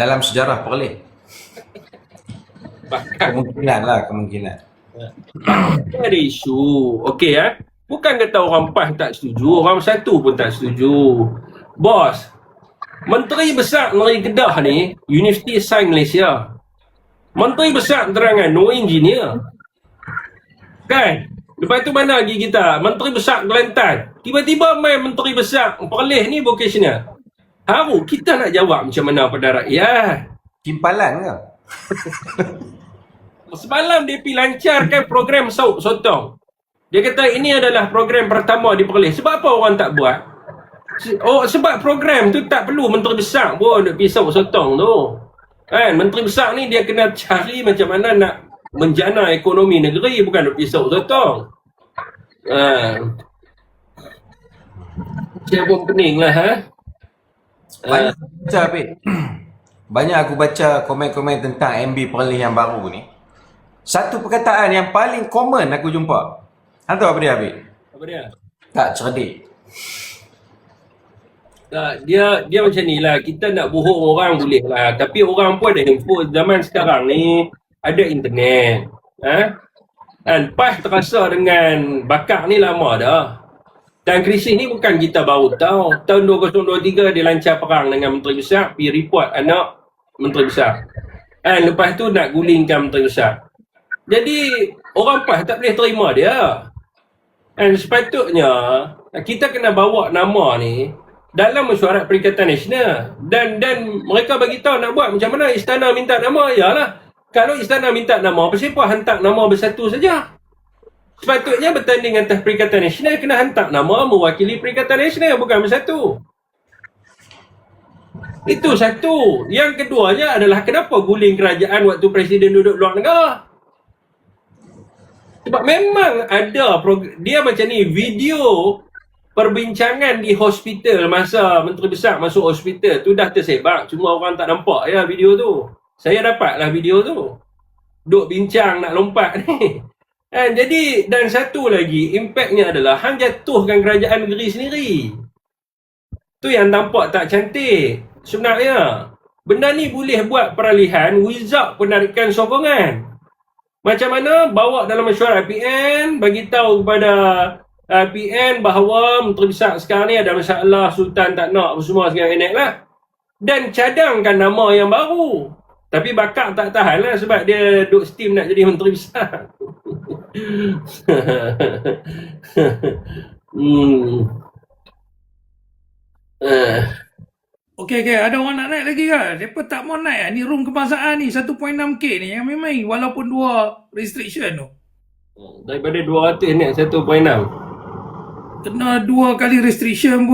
dalam sejarah Perlis. Kemungkinan lah, kemungkinan. ada isu. Okey eh. Bukan kata orang PAS tak setuju, orang satu pun tak setuju. Bos, Menteri Besar Negeri Kedah ni, Universiti Sains Malaysia. Menteri Besar Terangan, no engineer. Kan? Lepas tu mana lagi kita? Menteri Besar Kelantan. Tiba-tiba main Menteri Besar Perlis ni vocational. Haru, kita nak jawab macam mana pada rakyat. Timpalan ke? Semalam dia pergi lancarkan program Sauk Sotong. Dia kata ini adalah program pertama di Perlis. Sebab apa orang tak buat? Oh, sebab program tu tak perlu menteri besar pun nak pergi Sauk Sotong tu. Kan, menteri besar ni dia kena cari macam mana nak menjana ekonomi negeri bukan nak pergi Sauk Sotong. Ha. Saya pun pening lah ha. Banyak aku baca Apik. Banyak aku baca komen-komen tentang MB Perlis yang baru ni. Satu perkataan yang paling common aku jumpa. Hang tahu apa dia Apik? Apa dia? Tak cerdik. Tak, dia dia macam ni lah. Kita nak bohong orang boleh lah. Tapi orang pun ada handphone. Zaman sekarang ni ada internet. Ha? Dan PAS terasa dengan bakar ni lama dah. Dan krisis ni bukan kita baru tahu. Tahun 2023 dia lancar perang dengan Menteri Besar. Pergi report anak Menteri Besar. Dan lepas tu nak gulingkan Menteri Besar. Jadi orang PAS tak boleh terima dia. Dan sepatutnya kita kena bawa nama ni dalam mesyuarat Perikatan Nasional dan dan mereka bagi tahu nak buat macam mana istana minta nama ialah kalau istana minta nama apa hantar nama bersatu saja sepatutnya bertanding atas Perikatan Nasional kena hantar nama mewakili Perikatan Nasional bukan bersatu itu satu yang keduanya adalah kenapa guling kerajaan waktu presiden duduk luar negara sebab memang ada prog- dia macam ni video perbincangan di hospital masa menteri besar masuk hospital tu dah tersebar cuma orang tak nampak ya video tu. Saya dapatlah video tu. Duk bincang nak lompat ni. Kan jadi dan satu lagi impaknya adalah hang jatuhkan kerajaan negeri sendiri. Tu yang nampak tak cantik. Sebenarnya benda ni boleh buat peralihan without penarikan sokongan. Macam mana bawa dalam mesyuarat PN bagi tahu kepada uh, PN bahawa Menteri Besar sekarang ni ada masalah Sultan tak nak apa semua sekarang enak lah. Dan cadangkan nama yang baru. Tapi bakar tak tahan lah sebab dia duk steam nak jadi Menteri Besar. hmm. Uh. Okey, okey. Ada orang nak naik lagi ke? Mereka tak mau naik. Ni room kebangsaan ni 1.6K ni yang memang walaupun dua restriction tu. Daripada 200 naik 1.6. Kena dua kali restriction pun